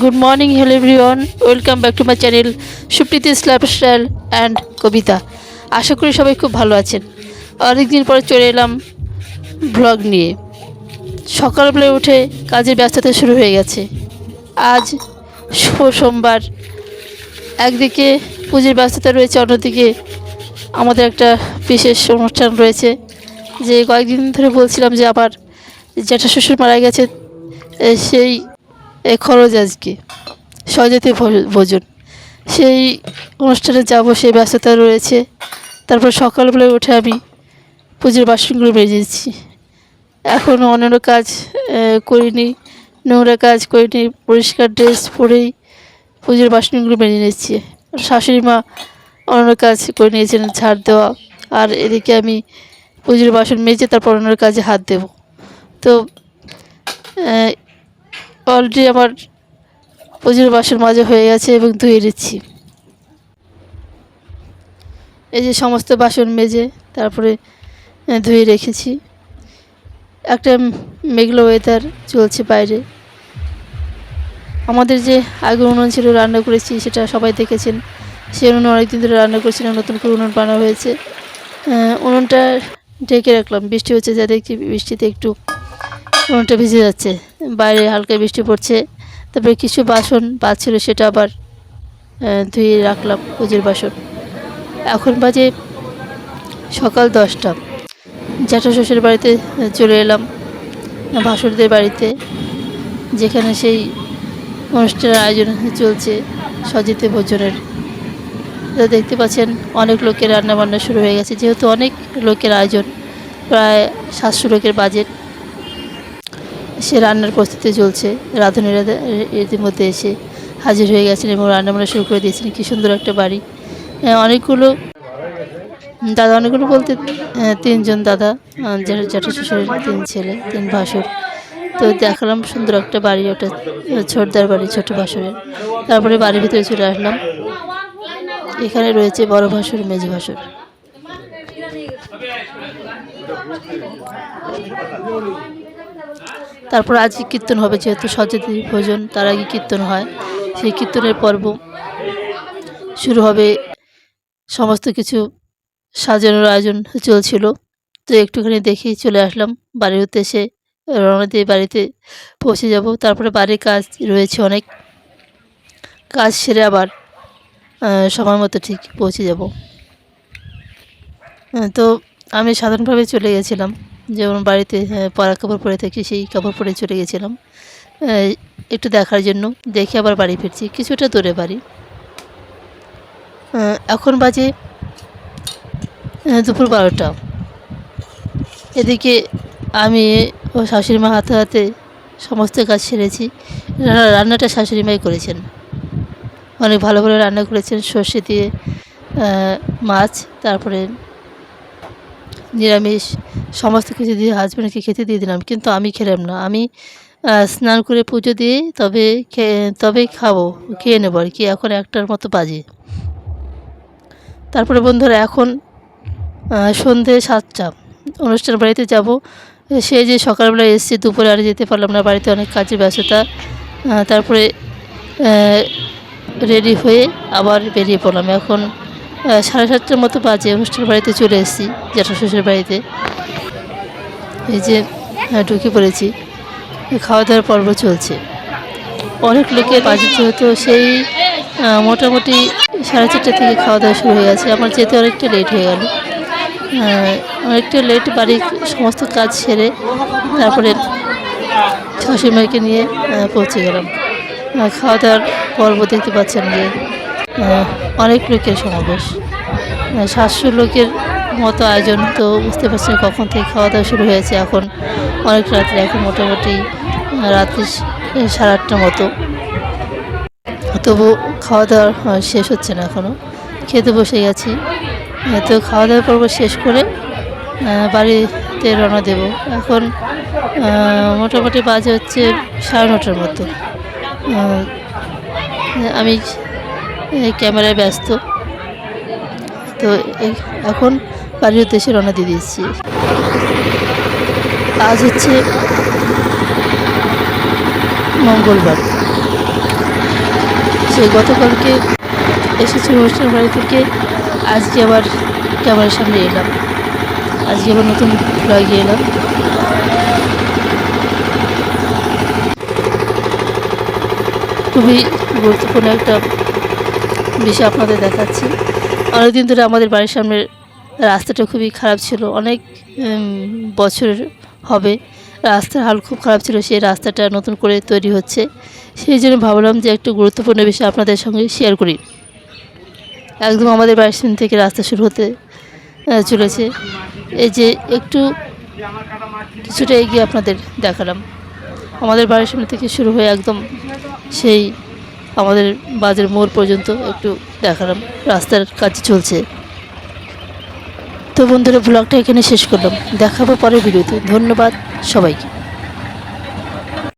Good morning hello everyone welcome back to my channel Supriti lifestyle and Kabita আশা করি সবাই খুব ভালো আছেন। অনেকদিন পরে চলে এলাম ব্লগ নিয়ে। সকালবেলায় উঠে কাজের ব্যস্ততা শুরু হয়ে গেছে। আজ শুভ সোমবার। একদিকে পুজোর ব্যস্ততা রয়েছে, অন্যদিকে আমাদের একটা বিশেষ অনুষ্ঠান রয়েছে। যে কয়েকদিন ধরে বলছিলাম যে আমার জ্যাঠা শ্বশুর মারা গেছে, সেই এ, খরচ আজকে। স্বজাতি ভো- ভোজন। সেই অনুষ্ঠানে যাব সেই ব্যস্ততা রয়েছে। তারপর সকালবেলায় উঠে আমি পুজোর বাসনগুলো মেজেছি এখনও অন্যান্য কাজ করিনি। নোংরা কাজ করিনি পরিষ্কার ড্রেস পরেই পুজোর বাসনগুলো মেজে নিচ্ছি। শাশুড়ি মা অন্যান্য কাজ করে নিয়েছেন ঝাড় দেওয়া। আর এদিকে আমি পুজোর বাসন মেজে তারপর অন্য কাজে হাত দেব। তো অলরেডি আমার পুজোর বাসন মাজা হয়ে গেছে এবং ধুয়ে নিচ্ছি। এই যে সমস্ত বাসন মেজে তারপরে ধুয়ে রেখেছি। একটা মেঘলা ওয়েদার চলছে বাইরে। আমাদের যে আগে উনুন ছিল রান্না করেছি, সেটা সবাই দেখেছেন। সেই উনুনে অনেকদিন ধরে রান্না করেছিলাম, নতুন করে উনুন বানা হয়েছে। উনুনটা ঢেকে রাখলাম। বৃষ্টি হচ্ছে, যা দেখছি বৃষ্টিতে একটু উনুনটা ভিজে যাচ্ছে। বাইরে হালকা বৃষ্টি পড়ছে। তারপরে কিছু বাসন বাদ-ছিল সেটা আবার ধুয়ে রাখলাম পুজোর বাসন। এখন বাজে সকাল দশটা। জ্যাঠা শ্বশুর বাড়িতে চলে এলাম ভাসুরদের বাড়িতে, যেখানে সেই অনুষ্ঠানের আয়োজন চলছে সজিতে ভোজনের। তো দেখতে পাচ্ছেন, অনেক লোকের রান্না বান্না শুরু হয়ে গেছে। যেহেতু অনেক লোকের আয়োজন, প্রায় সাতশো লোকের বাজেট। সে রান্নার প্রস্তুতি চলছে। রাঁধুনিরা ইতিমধ্যে এসে হাজির হয়ে গেছেন এবং রান্না বান্না শুরু করে দিয়েছেন। কী সুন্দর একটা বাড়ি। অনেকগুলো দাদা অনেকগুলো বলতে তিনজন দাদা জ্যাঠা শ্বশুরের তিন ছেলে, তিন ভাসুর। তো দেখালাম সুন্দর একটা বাড়ি, ওটা ছোটদার বাড়ি, ছোট ভাসুরের। তারপরে বাড়ির ভিতরে চলে আসলাম। এখানে রয়েছে বড় ভাসুর, মেজ ভাসুর। তারপর আজকে কীর্তন হবে, যেহেতু সচেতন ভোজন, তার আগে কীর্তন হয়। সেই কীর্তনের পর্ব শুরু হবে। সমস্ত কিছু সাজানোর আয়োজন চলছিল। তো একটুখানি দেখেই চলে আসলাম। বাড়ির উদ্দেশ্যে রওনা দিয়ে বাড়িতে পৌঁছে যাব। তারপরে বাড়ির কাজ রয়েছে অনেক। কাজ সেরে আবার সময় মতো ঠিক পৌঁছে যাব। তো আমি সাধারণভাবে চলে গেছিলাম। যেমন বাড়িতে পরা কাপড় পরে থাকি, সেই কাপড় পরে চলে গেছিলাম। একটু দেখার জন্য। দেখে আবার বাড়ি ফিরছি। কিছুটা দূরে বাড়ি। এখন বাজে দুপুর বারোটা। এদিকে আমি ও শাশুড়ি মা হাতে হাতে সমস্ত কাজ সেরেছি। রান্নাটা শাশুড়ি মাই করেছেন। অনেক ভালো ভালো রান্না করেছেন। সর্ষে দিয়ে মাছ, তারপরে নিরামিষ, সমস্ত কিছু দিয়ে হাজব্যান্ডকে খেতে দিয়ে দিলাম, কিন্তু আমি খেলাম না। আমি স্নান করে পুজো দিয়ে তবে তবেই খাব, খেয়ে নেব আর কি, এখন একটার মতো বাজে। তারপরে বন্ধুরা এখন সন্ধে সাতটা, অনুষ্ঠান বাড়িতে যাব। সে যে সকালবেলা এসছে, দুপুরে আর যেতে পারলাম না, বাড়িতে অনেক কাজের ব্যস্ততা। তারপরে রেডি হয়ে আবার বেরিয়ে পড়লাম। এখন সাড়ে সাতটার মতো বাজে অনুষ্ঠান বাড়িতে চলে এসেছি, জ্যাঠা শ্বশুর বাড়িতে। এই যে ঢুকে পড়েছি। খাওয়া দাওয়ার পর্ব চলছে। অনেক লোকের বাজেট যেহেতু সেই মোটামুটি সাড়ে চারটে থেকে খাওয়া দাওয়া শুরু হয়ে গেছে। আমার যেতে অনেকটা লেট হয়ে গেল। অনেকটা লেট বাড়ির সমস্ত কাজ সেরে তারপরে শাশুড়িমাকে নিয়ে পৌঁছে গেলাম। খাওয়া দাওয়ার পর্ব দেখতে পাচ্ছেন যে অনেক লোকের সমাবেশ। সাতশো লোকের মতো আয়োজন তো বুঝতে পারছেন কখন থেকে খাওয়া দাওয়া শুরু হয়েছে। এখন অনেক রাত্রে, এখন মোটামুটি রাত্রি সাড়ে আটটার মতো। তবু খাওয়া দাওয়া শেষ হচ্ছে না এখনও খেতে বসে গেছি। তো খাওয়া দাওয়ার পর্ব শেষ করে বাড়িতে রওনা দেব। এখন মোটামুটি বাজে হচ্ছে সাড়ে নটার মতো। আমি এই ক্যামেরায় ব্যস্ত। তো এখন বাড়ির উদ্দেশ্যে রওনা দিয়ে দিচ্ছি। আজ হচ্ছে মঙ্গলবার। সেই গতকালকে এসেছি অনুষ্ঠান বাড়ি থেকে। আজকে আবার ক্যামেরার সামনে এলাম। আজকে আবার নতুন ব্লগে এলাম। খুবই গুরুত্বপূর্ণ একটা বিষয় আপনাদের দেখাচ্ছি। অনেকদিন ধরে আমাদের বাড়ির সামনের রাস্তাটা খুবই খারাপ ছিল। অনেক বছর হবে। রাস্তার হাল খুব খারাপ ছিল, সেই রাস্তাটা নতুন করে তৈরি হচ্ছে। সেই জন্য ভাবলাম যে একটু গুরুত্বপূর্ণ বিষয় আপনাদের সঙ্গে শেয়ার করি। একদম আমাদের বাড়ির সামনে থেকে রাস্তা শুরু হতে চলেছে। এই যে একটু কিছুটা এগিয়ে আপনাদের দেখালাম। আমাদের বাড়ির সামনে থেকে শুরু হয়ে একদম সেই আমাদের বাজার মোড় পর্যন্ত একটু দেখালাম। রাস্তার কাজ চলছে। তো বন্ধুরা ব্লগটা এখানে শেষ করলাম। দেখাবো পরের ভিডিওতে। ধন্যবাদ সবাইকে।